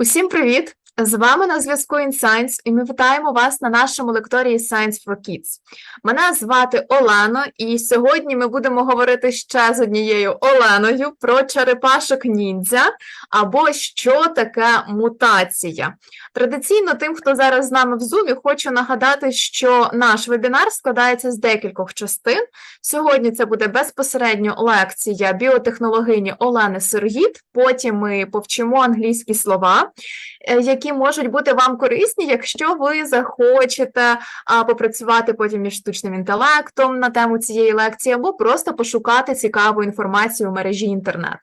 Усім привіт! З вами на зв'язку InScience, і ми вітаємо вас на нашому лекторії Science for Kids. Мене звати Олено, і сьогодні ми будемо говорити ще з однією Оленою про черепашок ніндзя або що таке мутація. Традиційно, тим, хто зараз з нами в Zoom, хочу нагадати, що наш вебінар складається з декількох частин. Сьогодні це буде безпосередньо лекція біотехнологині Олени Сергіт. Потім ми повчимо англійські слова, е, можуть бути вам корисні, якщо ви захочете а, попрацювати потім між штучним інтелектом на тему цієї лекції, або просто пошукати цікаву інформацію в мережі інтернет.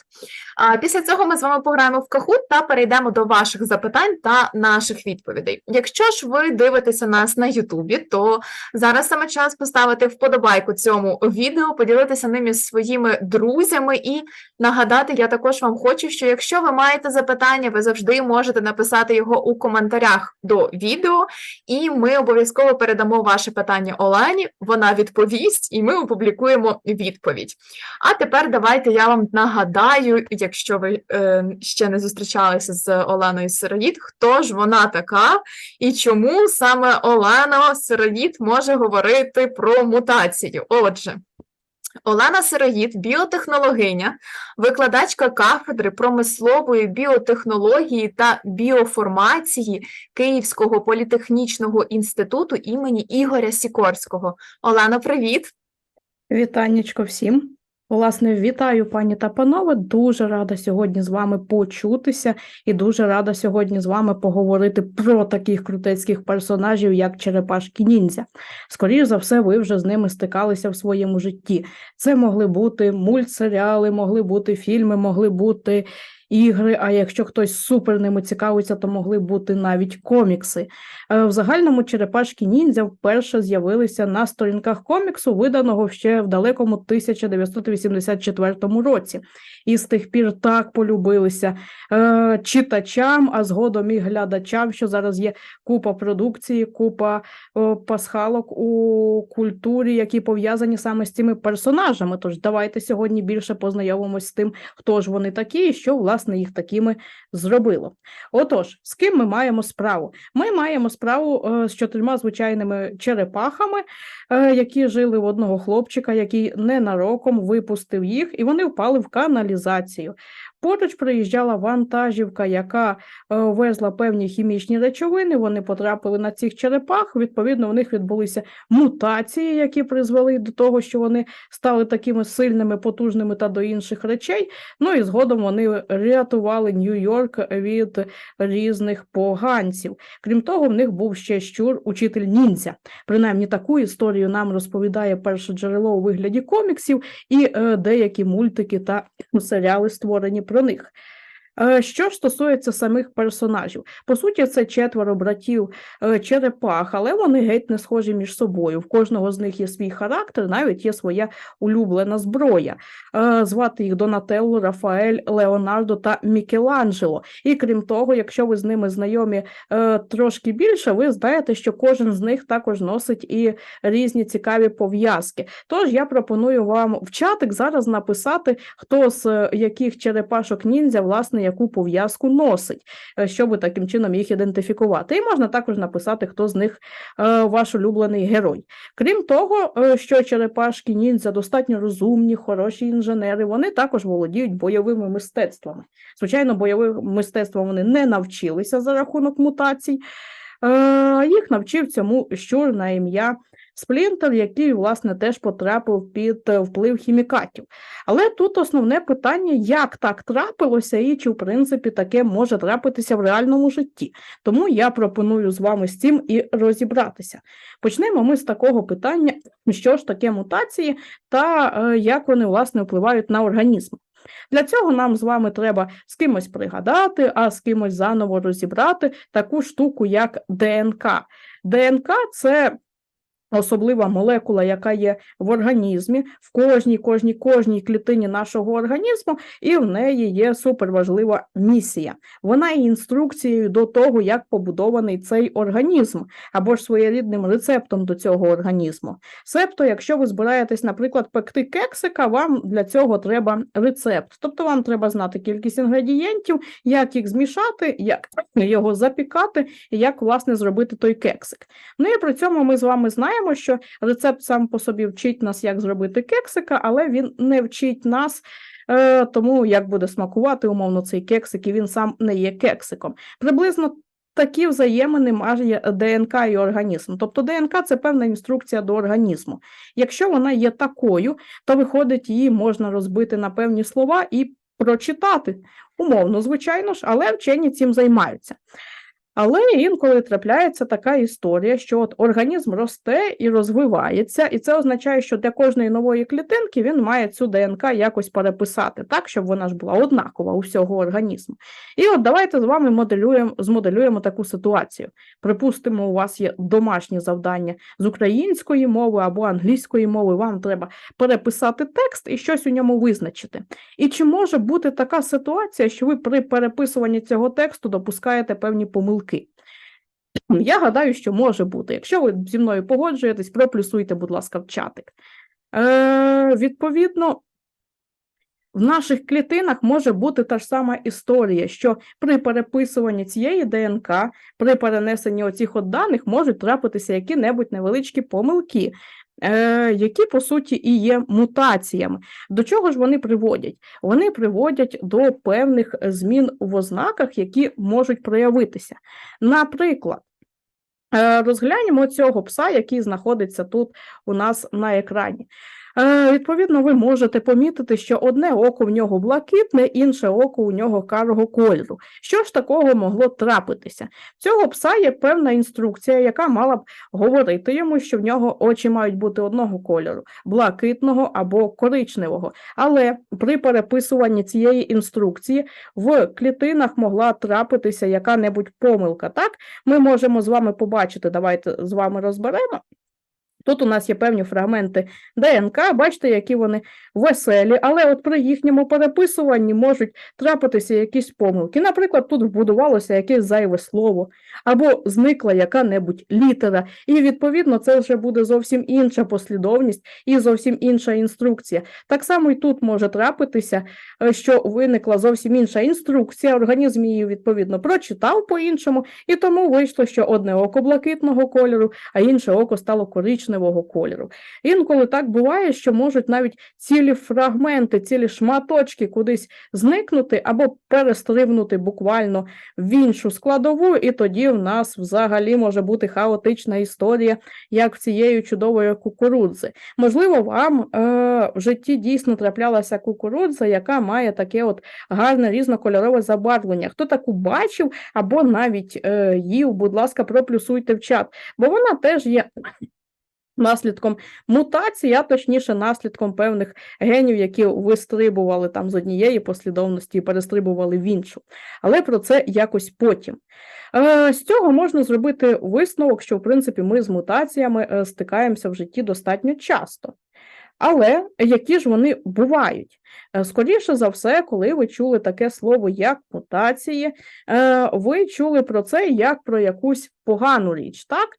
А після цього ми з вами пограємо в кахут та перейдемо до ваших запитань та наших відповідей. Якщо ж ви дивитеся нас на Ютубі, то зараз саме час поставити вподобайку цьому відео, поділитися ним із своїми друзями і нагадати, я також вам хочу, що якщо ви маєте запитання, ви завжди можете написати його у коментарях до відео, і ми обов'язково передамо ваше питання Олені. Вона відповість, і ми опублікуємо відповідь. А тепер давайте я вам нагадаю, якщо ви е, ще не зустрічалися з Оленою Сироїд, хто ж вона така і чому саме Олена Сироїд може говорити про мутацію. Отже. Олена Сироїд, біотехнологиня, викладачка кафедри промислової біотехнології та біоформації Київського політехнічного інституту імені Ігоря Сікорського. Олена, привіт! Вітаннячко всім. Власне, вітаю, пані та панове. Дуже рада сьогодні з вами почутися і дуже рада сьогодні з вами поговорити про таких крутецьких персонажів, як Черепашки Ніндзя. Скоріше за все, ви вже з ними стикалися в своєму житті. Це могли бути мультсеріали, могли бути фільми, могли бути ігри. А якщо хтось супер ними цікавиться, то могли бути навіть комікси. Е, В загальному черепашки ніндзя вперше з'явилися на сторінках коміксу, виданого ще в далекому 1984 році. І з тих пір так полюбилися е, читачам, а згодом і глядачам, що зараз є купа продукції, купа е, пасхалок у культурі, які пов'язані саме з цими персонажами. Тож давайте сьогодні більше познайомимось з тим, хто ж вони такі і що власне їх такими зробило. Отож, з ким ми маємо справу? Ми маємо справу е, з чотирма звичайними черепахами, е, які жили в одного хлопчика, який ненароком випустив їх, і вони впали в каналізацію. Поруч приїжджала вантажівка, яка е, везла певні хімічні речовини. Вони потрапили на цих черепах. Відповідно, у них відбулися мутації, які призвели до того, що вони стали такими сильними, потужними та до інших речей. Ну і згодом вони рятували Нью-Йорк від різних поганців. Крім того, в них був ще щур, учитель ніндзя. Принаймні таку історію нам розповідає перше джерело у вигляді коміксів і е, деякі мультики та серіали створені про них. Е, Що ж стосується самих персонажів, по суті, це четверо братів е, черепах, але вони геть не схожі між собою. В кожного з них є свій характер, навіть є своя улюблена зброя. Е, Звати їх Донателло, Рафаель, Леонардо та Мікеланджело. І крім того, якщо ви з ними знайомі трошки більше, ви знаєте, що кожен з них також носить і різні цікаві пов'язки. Тож я пропоную вам в чатик зараз написати, хто з яких черепашок ніндзя, власне, яку пов'язку носить, е, щоб таким чином їх ідентифікувати. І можна також написати, хто з них е, ваш улюблений герой. Крім того, е, що черепашки ніндзя достатньо розумні, хороші інженери, вони також володіють бойовими мистецтвами. Звичайно, бойовим мистецтвом вони не навчилися за рахунок мутацій. Їх навчив цьому щур на ім'я Сплінтер, який, власне, теж потрапив під е, вплив хімікатів. Але тут основне питання, як так трапилося, і чи, в принципі, таке може трапитися в реальному житті. Тому я пропоную з вами з цим і розібратися. Почнемо ми з такого питання, що ж таке мутації та е, як вони, власне, впливають на організм. Для цього нам з вами треба з кимось пригадати, а з кимось заново розібрати таку штуку, як ДНК. ДНК це особлива молекула, яка є в організмі, в кожній, кожній, кожній клітині нашого організму, і в неї є суперважлива місія. Вона є інструкцією до того, як побудований цей організм, або ж своєрідним рецептом до цього організму. Себто, якщо ви збираєтесь, наприклад, пекти кексика, вам для цього треба рецепт. Тобто вам треба знати кількість інгредієнтів, як їх змішати, як його запікати і як, власне, зробити той кексик. Ну і при цьому ми з вами знаємо, що рецепт сам по собі вчить нас, як зробити кексика, але він не вчить нас. е, Тому як буде смакувати умовно цей кексик, і він сам не є кексиком. Приблизно такі взаємини має ДНК і організм. Тобто ДНК це певна інструкція до організму. Якщо вона є такою, то виходить, її можна розбити на певні слова і прочитати. Умовно, звичайно ж, але вчені цим займаються. Але інколи трапляється така історія, що от організм росте і розвивається, і це означає, що для кожної нової клітинки він має цю ДНК якось переписати, так, щоб вона ж була однакова у всього організму. І от давайте з вами моделюємо, змоделюємо таку ситуацію. Припустимо, у вас є домашнє завдання з української мови або англійської мови, вам треба переписати текст і щось у ньому визначити. І чи може бути така ситуація, що ви при переписуванні цього тексту допускаєте певні помилки? Я гадаю, що може бути. Якщо ви зі мною погоджуєтесь, проплюсуйте, будь ласка, в чатик. Е, відповідно, в наших клітинах може бути та ж сама історія, що при переписуванні цієї ДНК, при перенесенні оцих от даних можуть трапитися які-небудь невеличкі помилки, які, по суті, і є мутаціями. До чого ж вони приводять? Вони приводять до певних змін в ознаках, які можуть проявитися. Наприклад, е, розглянемо цього пса, який знаходиться тут у нас на екрані. Е, Відповідно, ви можете помітити, що одне око в нього блакитне, інше око у нього карого кольору. Що ж такого могло трапитися? Цього пса є певна інструкція, яка мала б говорити йому, що в нього очі мають бути одного кольору блакитного або коричневого. Але при переписуванні цієї інструкції в клітинах могла трапитися яка-небудь помилка. Так, ми можемо з вами побачити, давайте з вами розберемо. Тут у нас є певні фрагменти ДНК, бачите, які вони веселі, але от при їхньому переписуванні можуть трапитися якісь помилки. Наприклад, тут вбудувалося якесь зайве слово, або зникла яка-небудь літера, і відповідно це вже буде зовсім інша послідовність і зовсім інша інструкція. Так само і тут може трапитися, е, що виникла зовсім інша інструкція, організм її відповідно прочитав по-іншому, і тому вийшло, що одне око блакитного кольору, а інше око стало коричневого кольору. Інколи так буває, що можуть навіть цілі фрагменти, цілі шматочки кудись зникнути або перестрибнути буквально в іншу складову, і тоді в нас взагалі може бути хаотична історія, як в цієї чудової кукурудзи. Можливо, вам е, в житті дійсно траплялася кукурудза, яка має таке от гарне різнокольорове забарвлення. Хто таку бачив або навіть е, їв, будь ласка, проплюсуйте в чат, бо вона теж є наслідком мутації, а точніше наслідком певних генів, які вистрибували там з однієї послідовності і перестрибували в іншу. Але про це якось потім. Е, З цього можна зробити висновок, що в принципі ми з мутаціями е, стикаємося в житті достатньо часто. Але які ж вони бувають? Е, Скоріше за все, коли ви чули таке слово як мутації, ви чули про це як про якусь погану річ, так?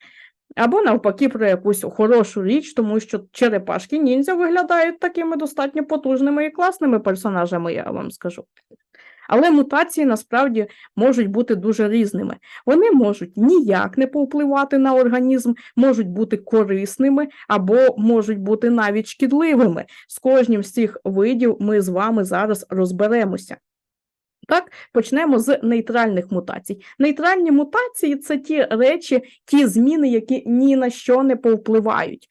Або навпаки про якусь хорошу річ, тому що черепашки ніндзя виглядають такими достатньо потужними і класними персонажами, я вам скажу. Але мутації насправді можуть бути дуже різними. Вони можуть ніяк не повпливати на організм, можуть бути корисними або можуть бути навіть шкідливими. З кожним з цих видів ми з вами зараз розберемося. Так, почнемо з нейтральних мутацій. Нейтральні мутації це ті речі, ті зміни, які ні на що не повпливають.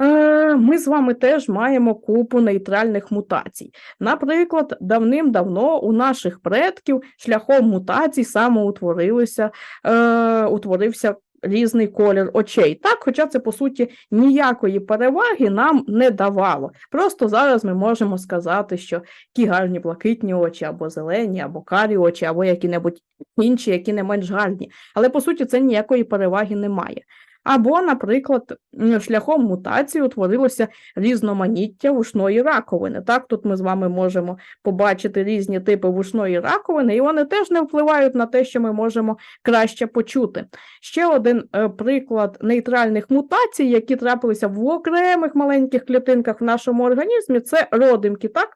Е, Ми з вами теж маємо купу нейтральних мутацій. Наприклад, давним-давно у наших предків шляхом мутацій самоутворилися, е, утворився різний колір очей. Так, хоча це по суті ніякої переваги нам не давало. Просто зараз ми можемо сказати, що які гарні блакитні очі, або зелені, або карі очі, або які-небудь інші, які не менш гарні. Але по суті це ніякої переваги немає. Або, наприклад, шляхом мутації утворилося різноманіття вушної раковини. Так, тут ми з вами можемо побачити різні типи вушної раковини, і вони теж не впливають на те, що ми можемо краще почути. Ще один е, приклад нейтральних мутацій, які трапилися в окремих маленьких клітинках в нашому організмі, це родимки, так?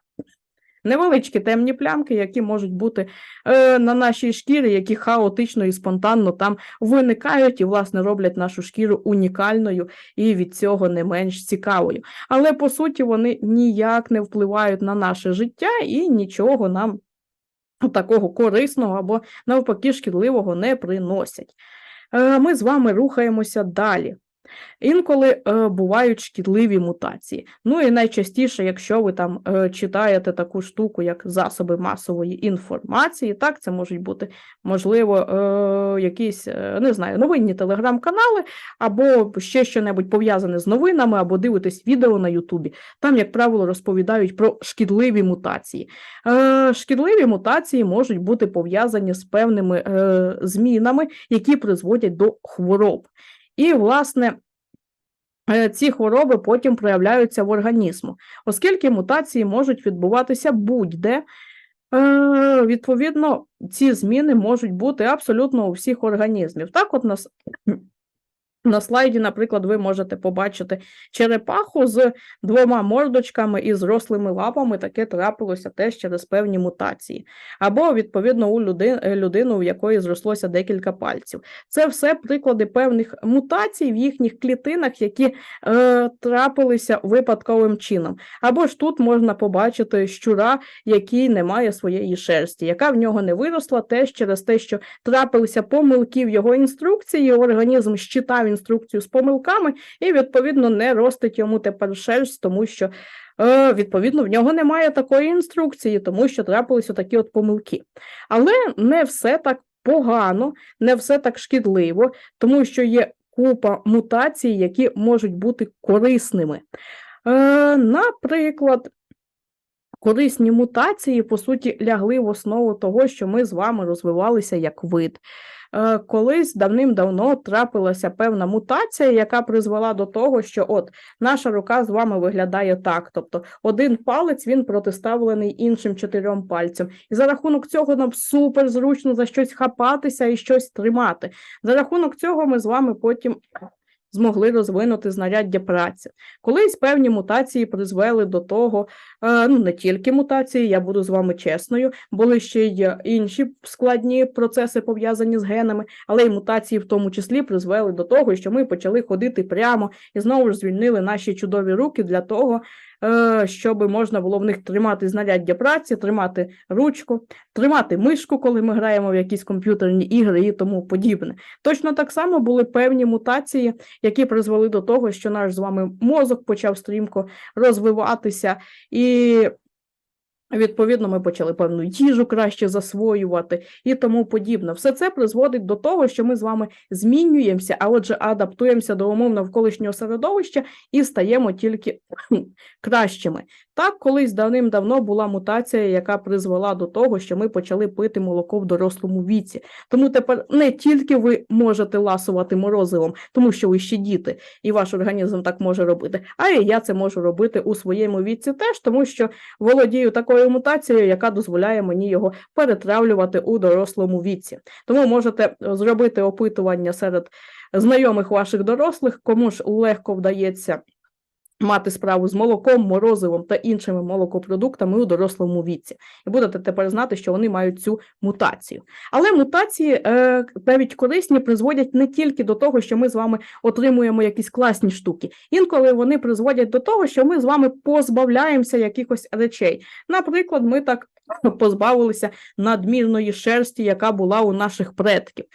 Невеличкі темні плямки, які можуть бути е, на нашій шкірі, які хаотично і спонтанно там виникають і, власне, роблять нашу шкіру унікальною і від цього не менш цікавою. Але по суті вони ніяк не впливають на наше життя і нічого нам такого корисного або навпаки шкідливого не приносять. Е, Ми з вами рухаємося далі. Інколи е, бувають шкідливі мутації. Ну і найчастіше, якщо ви там е, читаєте таку штуку, як засоби масової інформації, так, це можуть бути, можливо, е, якісь, не знаю, новинні телеграм-канали, або ще що-небудь пов'язане з новинами, або дивитесь відео на Ютубі. Там, як правило, розповідають про шкідливі мутації. Шкідливі мутації можуть бути пов'язані з певними змінами, які призводять до хвороб. І, власне, е, ці хвороби потім проявляються в організму, оскільки мутації можуть відбуватися будь-де. е, Відповідно, ці зміни можуть бути абсолютно у всіх організмів. Так, от на, с- на слайді, наприклад, ви можете побачити черепаху з двома мордочками і зрослими лапами. Таке трапилося теж через певні мутації. Або, відповідно, у люди, людину, у якої зрослося декілька пальців. Це все приклади певних мутацій в їхніх клітинах, які е, трапилися випадковим чином. Або ж тут можна побачити щура, який не має своєї шерсті, яка в нього не виросла теж через те, що трапилися помилки в його інструкції, організм щитав інструкцію з помилками і, відповідно, не ростить йому тепер шерсть, тому що. е, Відповідно, в нього немає такої інструкції, тому що трапилися такі от помилки. Але не все так погано, не все так шкідливо, тому що є купа мутацій, які можуть бути корисними. Е, наприклад, корисні мутації, по суті, лягли в основу того, що ми з вами розвивалися як вид. Е, Колись давним-давно трапилася певна мутація, яка призвела до того, що от наша рука з вами виглядає так. Тобто один палець він протиставлений іншим чотирьом пальцям. І за рахунок цього нам супер зручно за щось хапатися і щось тримати. За рахунок цього ми з вами потім змогли розвинути знаряддя праці. Колись певні мутації призвели до того, е, ну не тільки мутації, я буду з вами чесною, були ще й інші складні процеси пов'язані з генами, але й мутації в тому числі призвели до того, що ми почали ходити прямо і знову ж звільнили наші чудові руки для того, щоб можна було в них тримати знаряддя праці, тримати ручку, тримати мишку, коли ми граємо в якісь комп'ютерні ігри і тому подібне. Точно так само були певні мутації, які призвели до того, що наш з вами мозок почав стрімко розвиватися, і відповідно ми почали певну їжу краще засвоювати і тому подібне. Все це призводить до того, що ми з вами змінюємося, а отже, адаптуємося до умов навколишнього середовища і стаємо тільки кращими. Так, колись давним-давно була мутація, яка призвела до того, що ми почали пити молоко в дорослому віці. Тому тепер не тільки ви можете ласувати морозивом, тому що ви ще діти, і ваш організм так може робити, а і я це можу робити у своєму віці теж, тому що володію такою мутацією, яка дозволяє мені його перетравлювати у дорослому віці. Тому можете зробити опитування серед знайомих ваших дорослих, кому ж легко вдається мати справу з молоком, морозивом та іншими молокопродуктами у дорослому віці. І будете тепер знати, що вони мають цю мутацію. Але мутації, е, навіть корисні, призводять не тільки до того, що ми з вами отримуємо якісь класні штуки. Інколи вони призводять до того, що ми з вами позбавляємося якихось речей. Наприклад, ми так позбавилися надмірної шерсті, яка була у наших предків.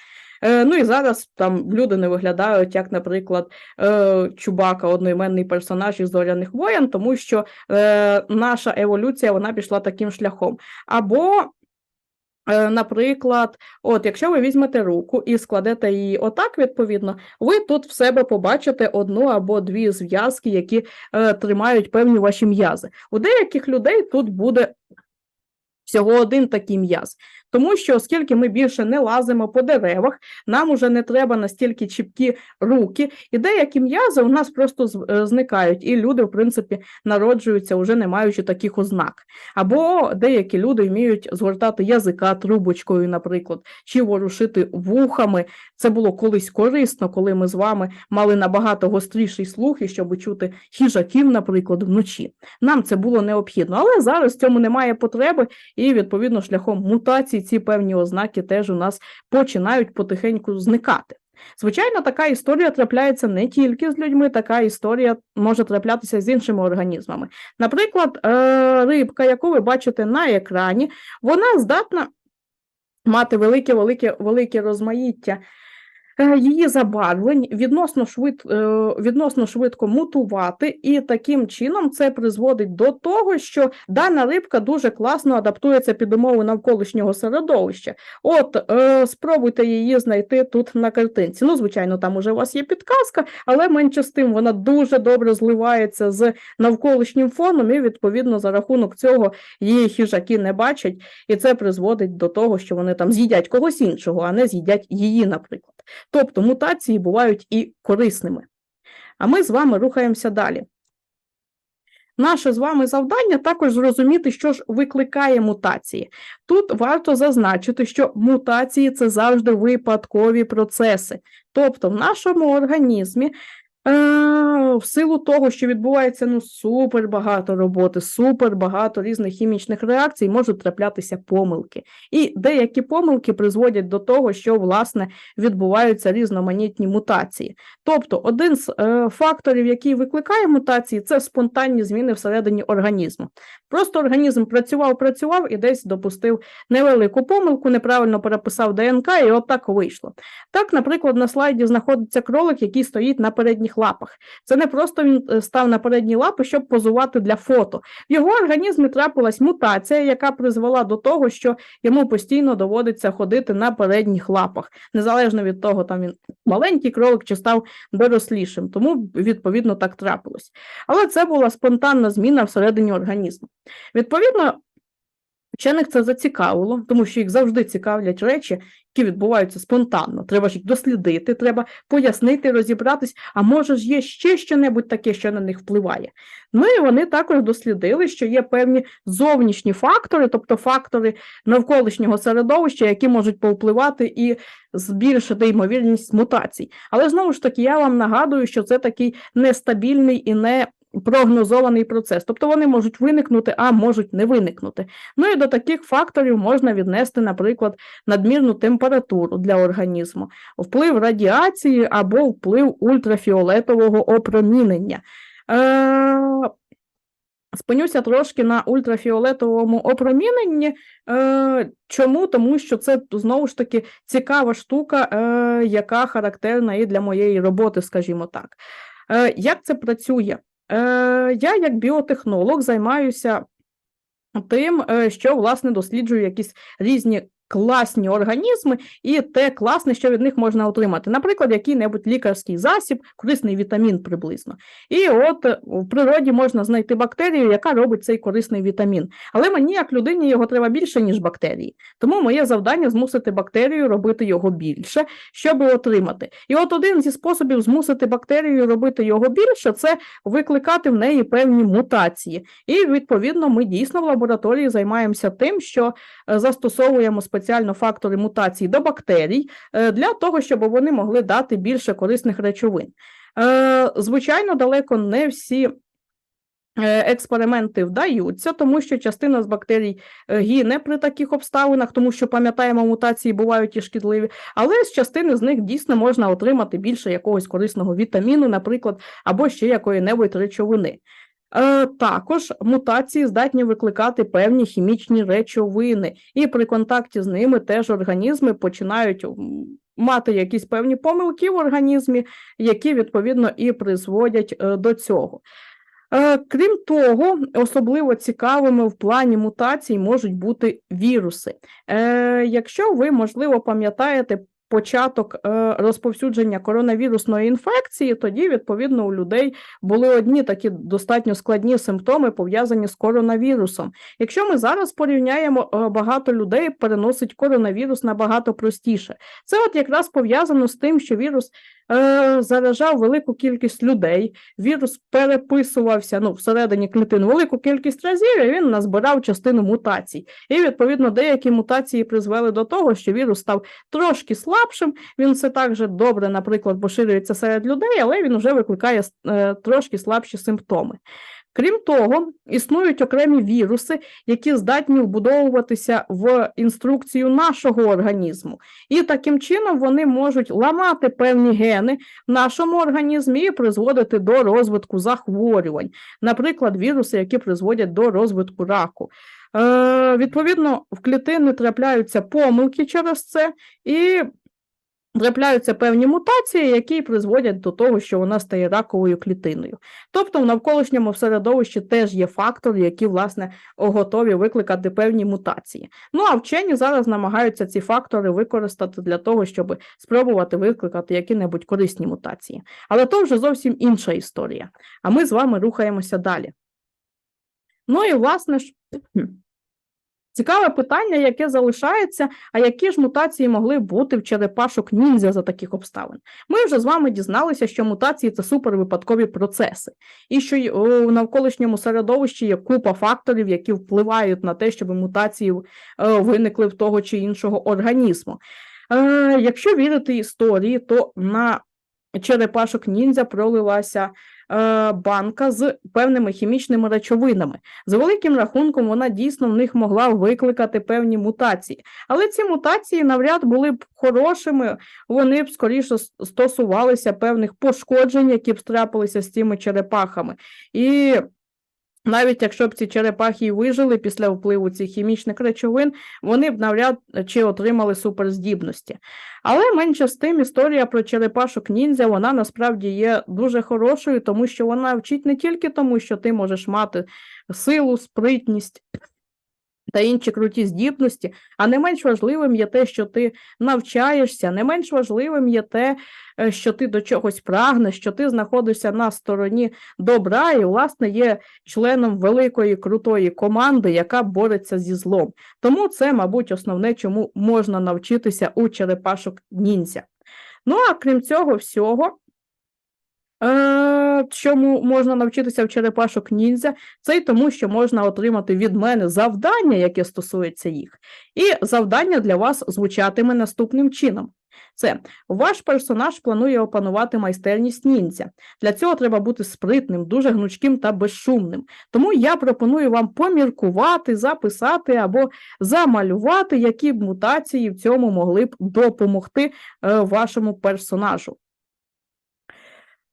Е, Ну і зараз там люди не виглядають, як, наприклад, е, Чубака, одноіменний персонаж із зоряних воєн, тому що е, наша еволюція вона пішла таким шляхом. Або, наприклад, от якщо ви візьмете руку і складете її отак, відповідно, ви тут в себе побачите одну або дві зв'язки, які е, тримають певні ваші м'язи. У деяких людей тут буде всього один такий м'яз. Тому що, оскільки ми більше не лазимо по деревах, нам уже не треба настільки чіпкі руки, і деякі м'язи у нас просто е, зникають, і люди, в принципі, народжуються, вже не маючи таких ознак. Або деякі люди вміють згортати язика трубочкою, наприклад, чи ворушити вухами. Це було колись корисно, коли ми з вами мали набагато гостріший слух, і щоб чути хижаків, наприклад, вночі. Нам це було необхідно, але зараз в цьому немає потреби, і відповідно шляхом мутацій ці певні ознаки теж у нас починають потихеньку зникати. Звичайно, така історія трапляється не тільки з людьми, така історія може траплятися з іншими організмами. Наприклад, е, рибка, яку ви бачите на екрані, вона здатна мати велике, велике, велике розмаїття її забарвлень, відносно, швид, е, відносно швидко мутувати, і таким чином це призводить до того, що дана рибка дуже класно адаптується під умови навколишнього середовища. От, е, спробуйте її знайти тут на картинці. Ну, звичайно, там уже у вас є підказка, але менше з тим вона дуже добре зливається з навколишнім фоном, і відповідно за рахунок цього її хижаки не бачать, і це призводить до того, що вони там з'їдять когось іншого, а не з'їдять її, наприклад. Тобто мутації бувають і корисними. А ми з вами рухаємося далі. Наше з вами завдання також зрозуміти, що ж викликає мутації. Тут варто зазначити, що мутації це завжди випадкові процеси. Тобто, в нашому організмі в силу того, що відбувається ну супер багато роботи, супер багато різних хімічних реакцій, можуть траплятися помилки. І деякі помилки призводять до того, що власне відбуваються різноманітні мутації. Тобто, один з е, факторів, який викликає мутації, це спонтанні зміни всередині організму. Просто організм працював, працював і десь допустив невелику помилку, неправильно переписав ДНК, і от так вийшло. Так, наприклад, на слайді знаходиться кролик, який стоїть на передніх лапах. Це не просто він е, став на передні лапи, щоб позувати для фото. В його організмі трапилась мутація, яка призвела до того, що йому постійно доводиться ходити на передніх лапах, незалежно від того, там він маленький кролик чи став дорослішим. Тому, відповідно, так трапилось. Але це була спонтанна зміна всередині організму. Відповідно, вчених це зацікавило, тому що їх завжди цікавлять речі, які відбуваються спонтанно. Треба ж їх дослідити, треба пояснити, розібратись, а може ж є ще що-небудь таке, що на них впливає. Ну і вони також дослідили, що є певні зовнішні фактори, тобто фактори навколишнього середовища, які можуть повпливати і збільшити ймовірність мутацій. Але знову ж таки, я вам нагадую, що це такий нестабільний і не прогнозований процес. Тобто вони можуть виникнути, а можуть не виникнути. Ну і до таких факторів можна віднести, наприклад, надмірну температуру для організму, вплив радіації або вплив ультрафіолетового опромінення. Е, Спинюся трошки на ультрафіолетовому опроміненні. Е, чому? Тому що це знову ж таки цікава штука, е, яка характерна і для моєї роботи, скажімо так. Е, як це працює? Е, я, як біотехнолог, займаюся тим, е, що власне досліджую якісь різні класні організми і те класне, що від них можна отримати. Наприклад, який-небудь лікарський засіб, корисний вітамін приблизно. І от е, в природі можна знайти бактерію, яка робить цей корисний вітамін. Але мені, як людині, його треба більше, ніж бактерії. Тому моє завдання змусити бактерію робити його більше, щоб отримати. І от один зі способів змусити бактерію робити його більше це викликати в неї певні мутації. І відповідно ми дійсно в лабораторії займаємося тим, що е, застосовуємо спеціально фактори мутацій до бактерій е, для того, щоб вони могли дати більше корисних речовин. Е, Звичайно, далеко не всі. е, Експерименти вдаються, тому що частина з бактерій гине при таких обставинах, тому що пам'ятаємо, мутації бувають і шкідливі, але з частини з них дійсно можна отримати більше якогось корисного вітаміну, наприклад, або ще якої-небудь речовини. Е, Також мутації здатні викликати певні хімічні речовини, і при контакті з ними теж організми починають мати якісь певні помилки в організмі, які відповідно і призводять е, до цього. Е, Крім того, особливо цікавими в плані мутацій можуть бути віруси. Якщо ви, можливо, пам'ятаєте початок е, розповсюдження коронавірусної інфекції, тоді, відповідно, у людей були одні такі достатньо складні симптоми, пов'язані з коронавірусом. Якщо ми зараз порівняємо, е, багато людей переносить коронавірус набагато простіше. Це от якраз пов'язано з тим, що вірус заражав велику кількість людей, вірус переписувався ну, всередині клітин велику кількість разів, і він назбирав частину мутацій. І, відповідно, деякі мутації призвели до того, що вірус став трошки слабшим. Він все так же добре, наприклад, поширюється серед людей, але він вже викликає е, трошки слабші симптоми. Крім того, існують окремі віруси, які здатні вбудовуватися в інструкцію нашого організму. І таким чином вони можуть ламати певні гени в нашому організмі і призводити до розвитку захворювань, наприклад, віруси, які призводять до розвитку раку. Е, відповідно, в клітини трапляються помилки через це, і трапляються певні мутації, які призводять до того, що вона стає раковою клітиною. Тобто в навколишньому середовищі теж є фактори, які, власне, готові викликати певні мутації. Ну а вчені зараз намагаються ці фактори використати для того, щоб спробувати викликати які-небудь корисні мутації. Але то вже зовсім інша історія. А ми з вами рухаємося далі. Ну і власне ж. Цікаве питання, яке залишається, а які ж мутації могли бути в черепашок ніндзя за таких обставин? Ми вже з вами дізналися, що мутації це супервипадкові процеси, і що у навколишньому середовищі є купа факторів, які впливають на те, щоб мутації е, виникли в того чи іншого організму. Е, Якщо вірити історії, то на черепашок ніндзя пролилася банка з певними хімічними речовинами. З великим рахунком, вона дійсно в них могла викликати певні мутації. Але ці мутації навряд були б хорошими, вони б скоріше стосувалися певних пошкоджень, які б страпилися з цими черепахами. І навіть якщо б ці черепахи вижили після впливу цих хімічних речовин, вони б навряд чи отримали суперздібності. Але менше з тим, історія про черепашок ніндзя, вона насправді є дуже хорошою, тому що вона вчить не тільки тому, що ти можеш мати силу, спритність та інші круті здібності, а не менш важливим є те, що ти навчаєшся, не менш важливим є те, е, що ти до чогось прагнеш, що ти знаходишся на стороні добра і, власне, є членом великої крутої команди, яка бореться зі злом. Тому це, мабуть, основне, чому можна навчитися у черепашок ніндзя. Ну, а крім цього всього, е, чому можна навчитися в черепашок ніндзя, це й тому, що можна отримати від мене завдання, яке стосується їх. І завдання для вас звучатиме наступним чином. Це ваш персонаж планує опанувати майстерність ніндзя. Для цього треба бути спритним, дуже гнучким та безшумним. Тому я пропоную вам поміркувати, записати або замалювати, які б мутації в цьому могли б допомогти е, вашому персонажу.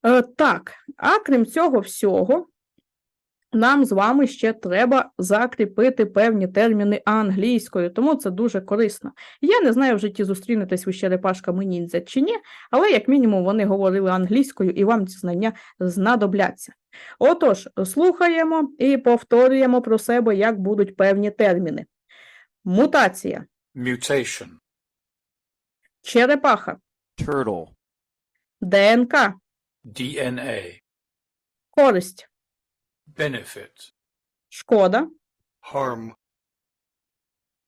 Е, так, а крім цього всього, нам з вами ще треба закріпити певні терміни англійською, тому це дуже корисно. Я не знаю, в житті зустрінетесь ви з черепашками ніндзя чи ні, але як мінімум вони говорили англійською і вам ці знання знадобляться. Отож, слухаємо і повторюємо про себе, як будуть певні терміни. Мутація, mutation, черепаха, turtle, ДНК, DNA, користь, benefit, шкода, harm,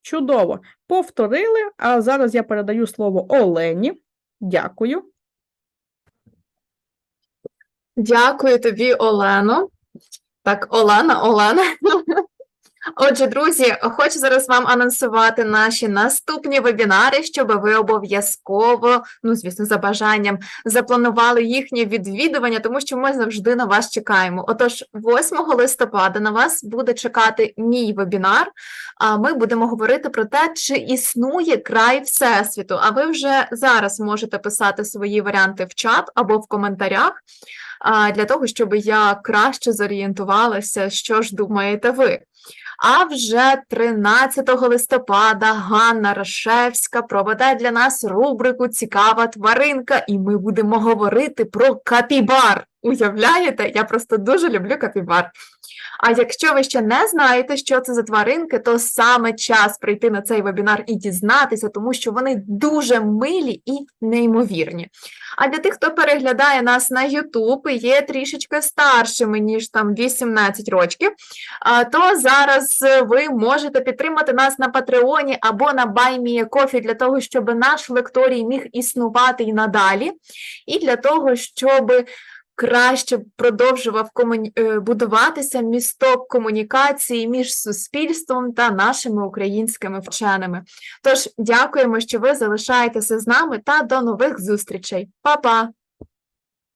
Чудово. Повторили, а зараз я передаю слово Олені. Дякую. Дякую тобі, Олено. Так, Олена, Олена. Отже, друзі, хочу зараз вам анонсувати наші наступні вебінари, щоб ви обов'язково, ну, звісно, за бажанням, запланували їхнє відвідування, тому що ми завжди на вас чекаємо. Отож, 8 листопада на вас буде чекати мій вебінар. А ми будемо говорити про те, чи існує край Всесвіту. А ви вже зараз можете писати свої варіанти в чат або в коментарях для того, щоб я краще зорієнтувалася, що ж думаєте ви. А вже 13 листопада Ганна Рашевська проведе для нас рубрику Цікава тваринка, і ми будемо говорити про капібар. Уявляєте, я просто дуже люблю капібар. А якщо ви ще не знаєте, що це за тваринки, то саме час прийти на цей вебінар і дізнатися, тому що вони дуже милі і неймовірні. А для тих, хто переглядає нас на YouTube і є трішечки старшими, ніж там 18 років, то зараз ви можете підтримати нас на Патреоні або на BuyMeACoffee для того, щоб наш лекторій міг існувати і надалі, і для того, щоб краще продовжував комуні... е, будуватися місток комунікації між суспільством та нашими українськими вченими. Тож дякуємо, що ви залишаєтеся з нами та до нових зустрічей. Па-па!